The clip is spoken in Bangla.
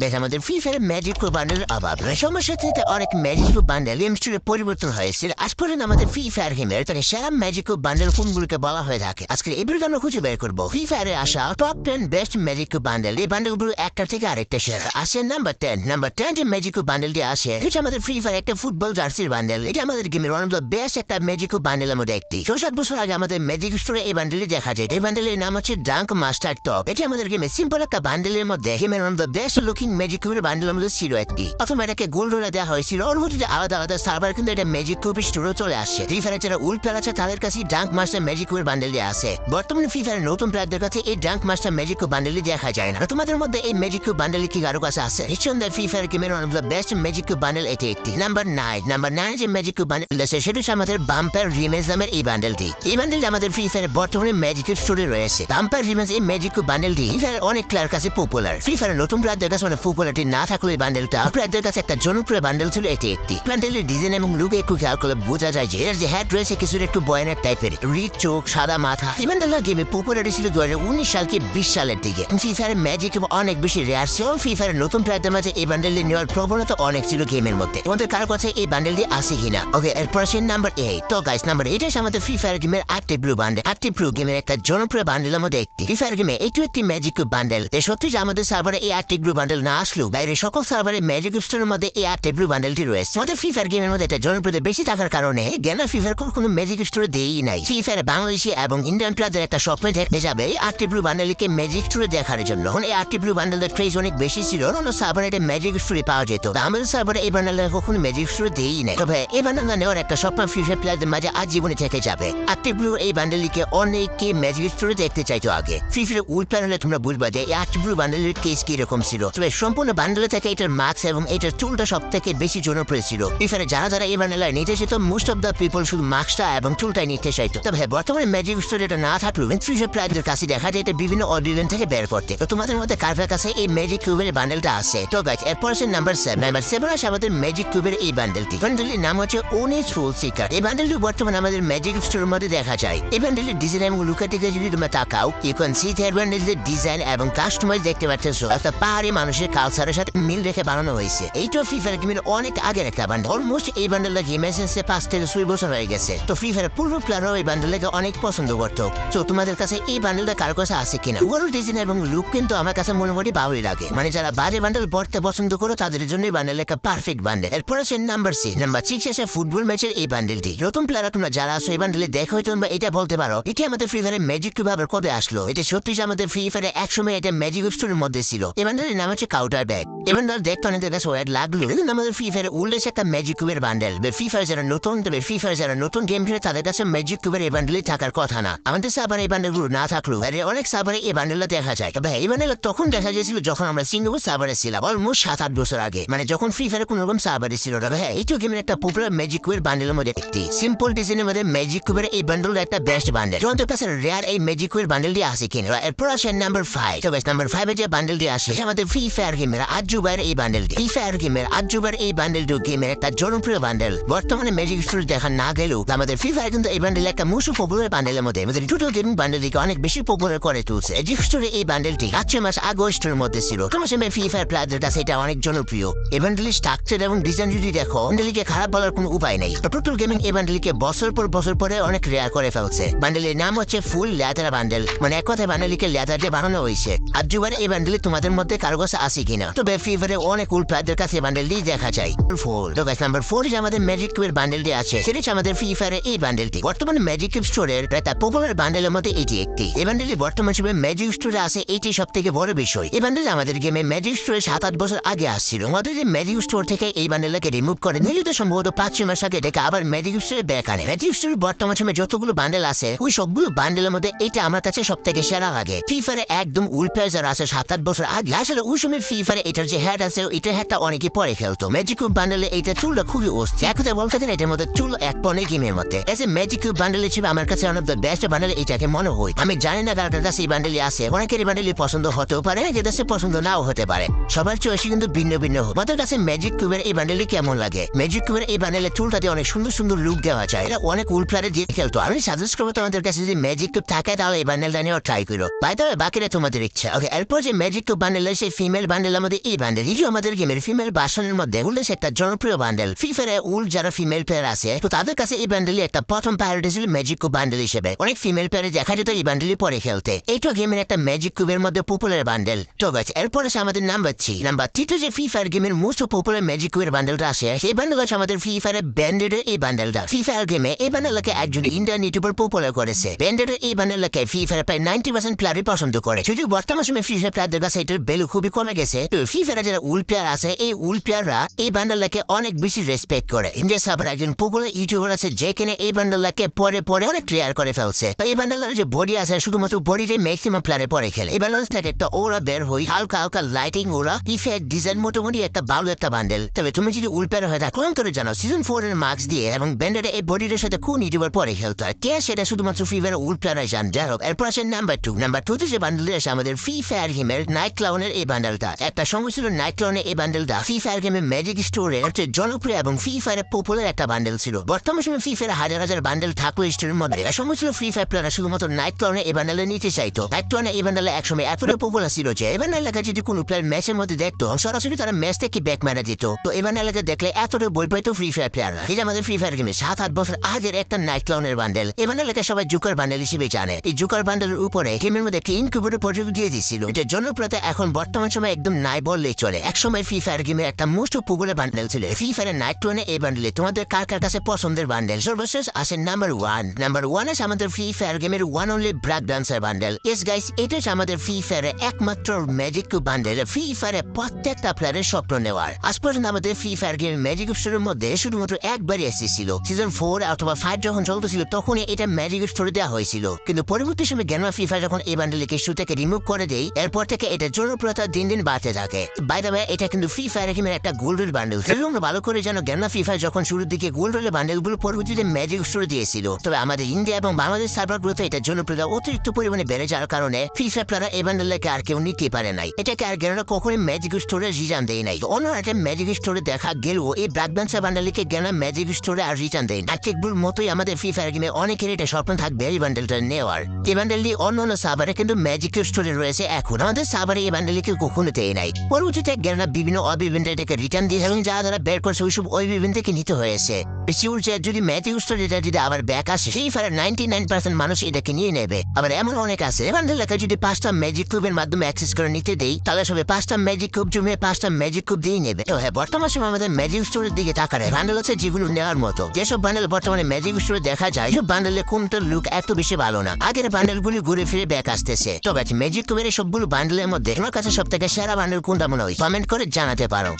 বেশ, আমাদের free fire magic pro bundle অভাব। সময়ের সাথে অনেক ম্যাজিক বান্ডেল গেম স্টোরে পরিবর্তন হয়েছে। আজ পর্যন্ত আমাদের ফ্রি ফায়ার গেমের তাকে সেরা ম্যাজিক বান্ডেল কোনগুলোকে বলা হয়ে থাকে? আজকে এই ভিডিওটা আমরা খুঁজে বের করব। ফ্রি ফায়ারে আসা top ten best magic bundle এই বান্ডেলগুলো একটা থেকে আরেকটা সেরা। আসে নাম্বার টেন নাম্বার টেন যে ম্যাজিক বান্ডেলটি আসে, এটা আমাদের ফ্রি ফায়ার একটা ফুটবল জার্সির বান্ডেল এটা আমাদের গেমের ওয়ান অফ দ্য বেস্ট একটা ম্যাজিক বান্ডেলের মধ্যে একটি। ছ সাত বছর আগে আমাদের ম্যাজিক স্টোরে এই বান্ডেলটি দেখা যায়। এই বান্ডেলের নাম হচ্ছে ডাঙ্ক মাস্টার টপ এটি আমাদের গেমে সিম্পল একটা বান্ডেলের মধ্যে গেমের ওয়ান বেস্ট লুকিং ম্যাজিক কিউবের বান্ডেলের মধ্যে ছিল একটি। প্রথমে এটাকে গোল্ড রোলা দেওয়া হয়েছিল। অনুভূতিতে আলাদা আলাদা সার্ভার কিন্তু এটা ম্যাজিক কিউবের স্টোরে চলে আসছে। ফ্রি ফায়ার যারা উল প্লেয়ার আছে, তাদের কাছে ডাঙ্ক মাস্টার ম্যাজিক কিউবের বান্ডেলটি আছে। বর্তমানে ফ্রি ফায়ারের নতুন প্লেয়ারদের কাছে এই ডাঙ্ক মাস্টার ম্যাজিক কিউব বান্ডেলটি দেখা যায় না। তোমাদের মধ্যে এই ম্যাজিক কিউব বান্ডেল কি কারও কাছে আছে? নিঃসন্দেহে ফ্রি ফায়ার গেমের one the best magic cube bundle এটি একটি। নাম্বার নাইন নাম্বার নাইন যে ম্যাজিক কিউব বান্ডেল আছে, সেটা হচ্ছে আমাদের বাম্পার রিমেজ নামের এই বান্ডেলটি এই বান্ডেলটি আমাদের ফ্রি ফায়ার বর্তমানে ম্যাজিক স্টোরে রয়েছে। বাম্পার রিমেজ এই ম্যাজিক কিউব বান্ডেলটি ফ্রি ফায়ার অনেক প্লেয়ার কাছে পপুলার ফ্রি ফায়ার নতুন প্লেয়ারদের কাছে অনেক পপুলারিটি না থাকলে বান্ডেলটা প্লেয়ারদের কাছে একটা জনপ্রিয় বান্ডেল ছিল এটি একটি। বান্ডেলের ডিজাইন এবং লুক একটু খেয়াল করলে বোঝা যায় যে এর যে হ্যাড রয়েছে কিছুটা একটু বয়ানের টাইপের রিচ চোখ, সাদা মাথা। এই বান্ডেলটা গেমে পপুলারিটি ছিল দু হাজার উনিশ সালকে বিশ সালের দিকে। ফ্রি ফায়ার ম্যাজিক অনেক বেশি রেয়ার ছিল। ফ্রি ফায়ার নতুন প্লেয়ারদের মাঝে এই বান্ডেলটি নেওয়ার প্রবণতা অনেক ছিল গেমের মধ্যে। তোমাদের কার কাছে এই বান্ডেলটি আছে কিনা? ওকে এরপর আছে নাম্বার এইট তো গাইস নাম্বার এইট আছে আমাদের ফ্রি ফায়ার গেমের আটটি ব্লু বান্ডেল আটটি ব্লু গেমের একটা জনপ্রিয় বান্ডেলের মধ্যে একটি। ফ্রি ফায়ার গেমে এইটু একটি ম্যাজিক বান্ডেল সত্যি যে আমাদের সার্ভারে এই আটটি ব্লু বান্ডেল না আসলেও বাইরে সকল সার্ভারে ম্যাজিক স্টোরের মধ্যে এই আটটি ব্লু বান্ডেলটি রয়েছে। আমাদের ফ্রি ফায়ার গেমের মধ্যে এটা জনপ্রিয় বেশি থাকার কারণে গেনার ফ্রি ফায়ার কোনো ম্যাজিক স্টোরে দেই নাই। ফ্রি ফায়ার বাংলাদেশি এবং ইন্ডিয়ান প্লেয়ারদের একটা স্বপ্ন দেখতে যাবে এই আটটি ব্লু বান্ডেলকে ম্যাজিক স্টোরে দেখার জন্য। এই আটটি ব্লু বান্ডেলের ক্রেজ অনেক বেশি ছিল, অন্য সার্ভারে এটা ম্যাজিক স্টোরে পাওয়া যেত। আমাদের সার্ভারে এই বান্ডেল কখনো ম্যাজিক স্টোরে দেই নাই। তবে এই বান্ডেল নেওয়ার একটা স্বপ্ন ফ্রি ফায়ার প্লেয়ারদের মাঝে আজ জীবনে থেকে যাবে। আটটি ব্লু এই বান্ডেলটিকে অনেকে ম্যাজিক স্টোরে দেখতে চাইতো আগে। ফ্রি ফায়ার উল প্লেয়ার হলে তোমরা বুঝবা যে এই আটটি ব্লু বান্ডেলের কেস কীরকম ছিল। তবে সম্পূর্ণ বান্ডেলে থেকে এটার মার্কস এবং এটার চুলটা সব থেকে বেশি জনপ্রিয় ছিল। এখানে যারা যারা এই বান্ডেলায় নিতে যেত মোস্ট অফ দ্য পিপল শুধু মার্কসটা এবং চুলটাই নিতে চাইতো তবে হ্যাঁ, বর্তমানে ম্যাজিক স্টোরে এটা না থাকলেও ফ্রি ফায়ার প্লেয়ারদের কাছে দেখা যায় এটা বিভিন্ন অডিয়েন্স থেকে বের করতে। তো তোমাদের মধ্যে কার কার কাছে এই ম্যাজিক কিউবের বান্ডেলটা আছে? তো গাইজ এরপর আছে নাম্বার সেভেন নাম্বার সেভেন আছে আমাদের ম্যাজিক কিউবের এই বান্ডেলটি। বান্ডেলটির নাম হচ্ছে ওনিস ফুল সিকার এই বান্ডেলটি বর্তমানে আমাদের ম্যাজিক স্টোরের মধ্যে দেখা যায়। এই বান্ডেলের ডিজাইন এবং লুকার দিকে যদি তোমরা তাকাও ইউ ক্যান সি থ্যাট বান্ডেলের ডিজাইন এবং কাস্টমাইজ দেখতে পাচ্ছ। একটা পাহাড়ি মানুষের কালচারের সাথে মিল রেখে বানানো হয়েছে। এইটা ফ্রি ফায়ার গেমের অনেক আগের একটা বান্ডেল অলমোস্ট এই বান্ডেলটা গেম এসেছে পাঁচ থেকে ছয় বছর হয়ে গেছে। তো ফ্রি ফায়ার পূর্ব প্লেয়ারও এই বান্ডেলটাকে অনেক পছন্দ করতো। তো তোমাদের কাছে এই বান্ডেলটা কারও কাছে আছে কিনা? ওভারঅল ডিজাইন এবং লুক কিন্তু আমার কাছে মোটামুটি ভালোই লাগে। মানে যারা বাজে বান্ডেল পড়তে পছন্দ করো, তাদের জন্য এই বান্ডেল একটা পারফেক্ট বান্ডেল এরপর আছে নাম্বার সি নাম্বার সিক্স আছে ফুটবল ম্যাচের এই বান্ডেলটি নতুন প্লেয়ার তোমরা যারা আসো এই বান্ডেলে দেখো তোমরা এটা বলতে পারো। এটি আমাদের ফ্রি ফায়ারের ম্যাজিক কীভাবে কবে আসলো? এটা সত্যি যে আমাদের ফ্রি ফায়ারে একসময় এটা ম্যাজিক স্টোরের মধ্যে ছিল। এই বান্ডেলের নাম হচ্ছে কাউন্টার ব্যাগ এই বান্ডেল দেখতে অনেকদের কাছে ওয়ার্ড লাগল কিন্তু আমাদের ফ্রি ফায়ারে উল্লেখ একটা ম্যাজিক কিউবের বান্ডেল ফ্রি ফায়ার যারা নতুন তবে ফ্রি ফায়ার যারা নতুন গেম খেলে তাদের কাছে ম্যাজিক কিউবের এই বান্ডেলই থাকার কথা না আমাদের সাবারে এই বান্ডেলগুলো না থাকল অনেক সাবারে এই বান্ডেলটা দেখা যায়? তবে এই বান্ডেল তখন দেখা যাচ্ছিল যখন আমরা সিঙ্গাপুর সাবারে ছিলাম অলমোস্ট সাত আট বছর আগে মানে যখন ফ্রি ফায়ারে কোনো রকম সাবারে ছিল তবে হ্যাঁ এইটু গেমের একটা পপুলার ম্যাজিক কিউবের বান্ডেলের মধ্যে একটি। সিম্পল ডিজাইনের মধ্যে ম্যাজিক কিউবের এই বান্ডেল একটা বেস্ট বান্ডেল তোমাদের কাছে রেয়ার এই ম্যাজিক কিউবের বান্ডেলটি আছে কিনা, এরপর আসে নাম্বার ফাইভ তবে নাম্বার ফাইভে যে বান্ডেলটি আসে আমাদের ফ্রি ফায়ার গেমের আজুবার এই বান্ডেলটি ফ্রি ফায়ার গেমের আজুবার এই বান্ডেলটি গেমের একটা জনপ্রিয় বান্ডেল বর্তমানে ম্যাজিক স্টোর দেখা না গেলেও আমাদের ফ্রি ফায়ার কিন্তু এই বান্ডেল একটা মুসু পপুলার বান্ডেলের মধ্যে। আমাদের টোটাল গেমিং বান্ডেলটিকে অনেক বেশি পপুলার করে তুলছে। ম্যাজিক স্টোরে এই বান্ডেলটি আচ্ছা মাস আগস্টের মধ্যে ছিল। তোমার সময় ফ্রি ফায়ার প্লেয়ারদের কাছে এটা অনেক জনপ্রিয়। এই বান্ডেলের স্ট্রাকচার এবং ডিজাইন যদি দেখো বান্ডেলকে খারাপ বলার কোনো উপায় নেই। টোটাল গেমিং এই বান্ডেলকে বছর পর বছর পরে অনেক রেয়ার করে ফেলছে। বান্ডেলের নাম হচ্ছে ফুল লেদার বান্ডেল মানে এক কথায় বান্ডেলকে লেদার দিয়ে বানানো হয়েছে। যুবার এই বান্ডেল তোমাদের মধ্যে কারও কাছে কিনা? তবে ফায়ারে অনেক উল কাছে বান্ডেলটি দেখা যায়। ফোর তো গাছ নাম্বার ফোর আমাদের ম্যাজিক কিউবের বান্ডেলটি আছে। সেটা আমাদের ফ্রি ফায়ারে এই বান্ডেলটি বর্তমানে ম্যাজিক কিউব স্টোরের প্রায় তার পপুলার বান্ডেলের মধ্যে এটি একটি। এই বান্ডেলটি বর্তমান সময়ে ম্যাজিক স্টোরে আছে, এটি সব থেকে বড় বিষয়। এই বান্ডেল আমাদের গেমে ম্যাজিক স্টোরে সাত আট বছর আগে আসছিল। যে ম্যাজিক স্টোর থেকে এই বান্ডেলটাকে রিমুভ করে নিজেদের সম্ভবত পাঁচ ছয় মাস আগে এটাকে আবার ম্যাজিক স্টোরে ব্যাক আনে। ম্যাজিক স্টোরে বর্তমান সময়ে যতগুলো বান্ডেল আছে, ওই সবগুলো বান্ডেলের মধ্যে এটা আমার কাছে সব থেকে সেরা লাগে। ফ্রি ফায়ারে একদম উল্পের যারা আছে সাত আট বছর আগে। আসলে ওই সময় ফায়ারে এটার যে হ্যাড আছে, এটা হ্যাডটা অনেকে পরে খেলতো। ম্যাজিক বান্ডেলে এটা চুলটা খুবই অস্থি এক কথা বলতে এটার মধ্যে চুল এক পনেরো গেমের মধ্যে। এসে ম্যাজিক বান্ডেল হিসেবে আমার কাছে one of the best bundle এটাকে মনে হয়। আমি জানি না কার কাছে এই বান্ডেলই আছে। অনেকের এই পছন্দ হতেও পারে, যে দেশে পছন্দ নাও হতে পারে। সবার চয়েসই কিন্তু ভিন্ন ভিন্ন হোক আমাদের কাছে ম্যাজিক কিউবের এই বান্ডেলটি কেমন লাগে? ম্যাজিক কিউবের এই বান্ডেলের চুলটাতে অনেক সুন্দর সুন্দর লুক দেওয়া যায়। এটা অনেক উল প্লেয়ারে দিয়ে খেলতো। আমি সাজেস্ট করব তোমাদের কাছে যদি ম্যাজিক কিউব থাকে, তাহলে এই বান্ডেলটা নিয়েও ট্রাই করো। বাই বাকিরা তোমাদের ইচ্ছা। ওকে এরপর যে ম্যাজিক কিউব বান্ডেল সেই ফিমেল বান্ডেল আমাদের, এই বান্ডেল। এটি আমাদের গেমের ফিমেল বাসনের মধ্যে উল্লেখ একটা জনপ্রিয় বান্ডেল ফ্রি ফায়ারে উল যারা ফিমেল প্লেয়ার আছে, তো তাদের কাছে এই বান্ডেলই একটা প্রথম প্রায়োরিটি ছিল ম্যাজিক কুব বান্ডেল হিসেবে। অনেক ফিমেল প্লেয়ারে দেখা যেত এই বান্ডেলই পরে খেলতে। এইটা গেমের একটা ম্যাজিক কুবের মধ্যে পপুলার বান্ডেল। তো গাছ এরপর আছে আমাদের নাম্বার থ্রি নাম্বার থ্রিতে যে ফ্রি ফায়ার গেমের মোস্ট পপুলার ম্যাজিক কুবের বান্ডেলটা আছে সেই বান্ডেল আছে আমাদের ফ্রি ফায়ারের ব্যান্ডেড এই বান্ডেলটা। ফ্রি ফায়ার গেমে এই বান্ডেলকে একজন ইন্ডিয়ান ইউটিউবার পপুলার করেছে। ব্যান্ডেড এই বান্ডেলকে ফ্রি ফায়ার প্রায় নাইনটি পার্সেন্ট প্লেয়ারই পছন্দ করে। যদিও বর্তমান সময় ফ্রি ফায়ার প্লেয়ারদের কাছে এটার ভ্যালু খুবই কমে গেছে, তো ফ্রি ফায়ারে যারা উল প্লেয়ার আছে, এই উল প্লেয়াররা এই বান্ডেলটাকে অনেক বেশি রেসপেক্ট করে। ইন্ডিয়া সাবার একজন পপুলার ইউটিউবার আছে, যেখানে এই বান্ডেলটাকে পরে পরে অনেক ক্লিয়ার করে ফেলছে। তো এই বান্ডেলের যে বডি আছে, শুধুমাত্র বডিতে ম্যাক্সিমাম প্লেয়ারে পরে খেলে। এই বান্ডেল থেকে একটা ওরা বের হই, হালকা হালকা লাইটিং ওরা ইফেক্ট ডিজাইন মোটামুটি একটা ভালো একটা বান্ডেল তবে তুমি যদি উল প্লেয়ার হয়ে থাকো করে জানো সিজন ফোর এর মার্কস দিয়ে এবং ব্যান্ডের এই বডির সাথে কোন ইউটিউবার পরে খেলতে? হয় কে সেটা শুধুমাত্র ফ্রি ফায়ার উল প্লেয়ার জান? যাই হোক, এরপর আছে নাম্বার টু নাম্বার টু যে বান্ডেল আছে আমাদের ফ্রি ফায়ার গেমের নাইট ক্লাউনের এই বান্ডেলটা একটা নাইট ক্লাউনের এই বান্ডেলটা ফ্রি ফায়ার গেমের ম্যাজিক স্টোরে হচ্ছে জনপ্রিয় এবং ফ্রি ফায়ারের পপুলার একটা বান্ডেল ছিল। বর্তমান সময় ফ্রি ফায়ার হাজার হাজার বান্ডেল থাকল স্টোরের মধ্যে। ছিল ফ্রি ফায়ার প্লেয়াররা শুধুমাত্র নাইট ক্লাউনের এই বান্ডেলে নিতে চাইতো। নাইট ক্লাউনের এই বান্ডেলে একসময় এতটা পপুলার ছিল যে এবার এলাকায় যদি কোনো প্লেয়ার ম্যাচের মধ্যে দেখতো, সরাসরি তারা ম্যাচ থেকে ব্যাক মারা দিত তো এবার এলাকায় দেখলে এতটা বই পাইতো ফ্রি ফায়ার প্লেয়াররা যে আমাদের ফ্রি ফায়ার গেমে সাত আট বছর আগের একটা নাইট ক্লাউনের বান্ডেল এবার এলাকায় সবাই জুকার বান্ডেল হিসেবে জানে। এই জুকার বান্ডেলের উপরে গেমের মধ্যে একটি ইনকিউবেটর প্রজেক্ট দিয়ে দিচ্ছিল এটা জনপ্রিয়তা এখন বর্তমান সময় একদম নাই বললেই চলে। এক সময় ফ্রি ফায়ার গেমের একটা মোস্ট পপুলার বান্ডেল ছিল। ফ্রি ফায়ারের নাইট ক্লাউনে এই বান্ডেলে তোমাদের কার কার কাছে পছন্দের বান্ডেল সর্বশেষ আছে নাম্বার ওয়ান নাম্বার ওয়ান আছে আমাদের ফ্রি ফায়ার গেমের one only break dancer bundle S guys এটা আমাদের ফ্রি ফায়ারের একমাত্র ম্যাজিক বান্ডেল ফ্রি ফায়ারে প্রত্যেকটা প্লেয়ারের স্বপ্ন নেওয়ার। আজ পর্যন্ত আমাদের ফ্রি ফায়ার গেম ম্যাজিক স্টোরের মধ্যে শুধুমাত্র একবারই এসেছিল। সিজন ফোর অথবা ফাইভ যখন চলতেছিল, তখনই এটা ম্যাজিক স্টোরে দেওয়া হয়েছিল। কিন্তু পরবর্তী সময় গ্যানমা ফ্রি ফায়ার যখন এই বান্ডেলকে থেকে রিমুভ করে দেয়, এরপর থেকে এটা জনপ্রিয়তা দিন দিন বাড়তে থাকে বাই দ্য এটা কিন্তু ফ্রি ফায়ার গেমের একটা গোল্ডের বান্ডেল তোমরা ভালো করে জানো গ্যানমা ফ্রি ফায়ার যখন শুরুর দিকে গোল্ডের বান্ডেলগুলো পরবর্তীতে ম্যাজিক স্টোরে দিয়েছিল। তবে আমাদের ইন্ডিয়া এবং বাংলাদেশ সার্ভারগুলোতে এটা জনপ্রিয়তা অতিরিক্ত পরিমাণে বেড়ে যাওয়ার কারণে ফ্রি ফায়ার প্লেয়াররা এই বান্ডেলকে আর কেউ নিতে পারে নাই। এটাকে আর গেনারা কখনোই ম্যাজিক স্টোরে রিটার্ন দেয় নাই। অন্য একটা ম্যাজিক স্টোরে দেখা গেলেও এই ব্ল্যাক ডান্সার বান্ডেলকে গেনা ম্যাজিক স্টোরে আর রিটার্ন দেয় না ঠিকগুলোর মতোই আমাদের ফ্রি ফায়ার গেমে অনেকের এটা স্বপ্ন থাকবে এই বান্ডেলটা নেওয়ার। এই বান্ডেলটি অন্য অন্য সার্ভারে কিন্তু ম্যাজিক স্টোরে রয়েছে এখন। আমাদের সার্ভারে এই বান্ডেলকে কখনো দেয় নাই পরবর্তীতে জ্ঞান বিভিন্ন অবিভিন এটাকে রিটার্ন দিয়ে থাকেন যা তারা বের করছে ওইসব ওইভিন থেকে নিতে হয়েছে শিউর যে যদি ম্যাজিক স্টোরে এটা যদি আবার ব্যাক আসে সেই ফায়ার নাইনটি নাইন পার্সেন্ট মানুষ এটাকে নিয়ে নেবে। আবার এমন অনেক আছে বান্ডেলকে যদি পাঁচটা ম্যাজিক কিউবের মাধ্যমে অ্যাক্সেস করে নিতে দেই, তাহলে সবে পাঁচটা ম্যাজিক কিউব জমিয়ে পাঁচটা ম্যাজিক কিউব দিয়ে নেবে। তো হ্যাঁ বর্তমান সময় আমাদের ম্যাজিক স্টোরের দিকে তাকারে বান্ডেল আছে যেগুলো নেওয়ার মতো। যেসব বান্ডেল বর্তমানে ম্যাজিক স্টোরে দেখা যায় সব বান্ডেলের কোনটার লুক এত বেশি ভালো না। আগের বান্ডেলগুলি ঘুরে ফিরে ব্যাক আসতেছে। তবে ম্যাজিক কিউবের সবগুলো বান্ডেলের মধ্যে তোমার কাছে সব থেকে সেরা বান্ডেল কোনটা মনে হয়? কমেন্ট করে জানাতে পারো।